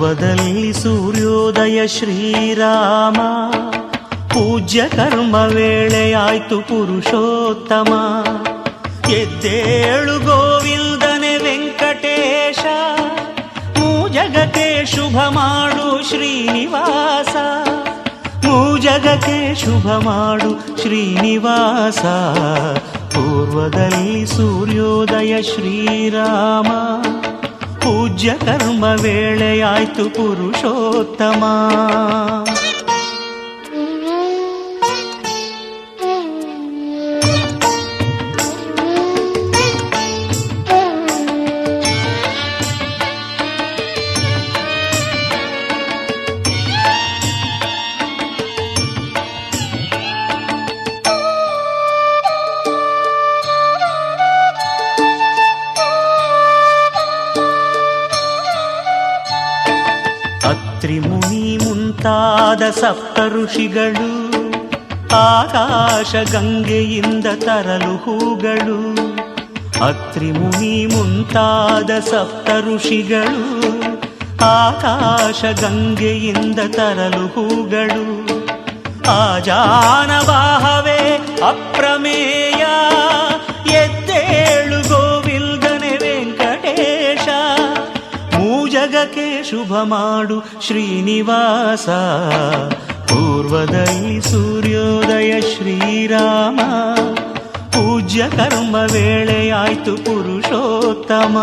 ಪೂರ್ವದಲ್ಲಿ ಸೂರ್ಯೋದಯ ಶ್ರೀರಾಮ. ಪೂಜ್ಯ ಕರ್ಮ ವೇಳೆಯಾಯ್ತು ಪುರುಷೋತ್ತಮ. ಎದ್ದೇಳು ಗೋವಿಂದನೆ ವೆಂಕಟೇಶ. ಮೂಜಗಕ್ಕೆ ಶುಭ ಮಾಡು ಶ್ರೀನಿವಾಸ. ಮೂಜಗಕ್ಕೆ ಶುಭ ಮಾಡು ಶ್ರೀನಿವಾಸ. ಪೂರ್ವದಲ್ಲಿ ಸೂರ್ಯೋದಯ ಶ್ರೀರಾಮ. ಪೂಜ್ಯ ಕರ್ಮ ವೇಳೆಯಾಯ್ತು ಪುರುಷೋತ್ತಮ. ಅತ್ರಿ ಮುನಿ ಮುಂತಾದ ಸಪ್ತ ಋಷಿಗಳು, ಆಕಾಶ ಗಂಗೆಯಿಂದ ತರಲು ಹೂಗಳು. ಅತ್ರಿಮುನಿ ಮುಂತಾದ ಸಪ್ತ ಋಷಿಗಳು, ಆಕಾಶ ಗಂಗೆಯಿಂದ ತರಲು ಹೂಗಳು. ಆ ಜಾನವಾಹವೇ ಅಪ್ರಮೇಯ ಮೂಜಗಕ್ಕೆ ಶುಭ ಮಾಡು ಶ್ರೀನಿವಾಸ. ಪೂರ್ವದಲ್ಲಿ ಸೂರ್ಯೋದಯ ಶ್ರೀರಾಮ. ಪೂಜ್ಯ ಕರ್ಮ ವೇಳೆಯಾಯ್ತು ಪುರುಷೋತ್ತಮ.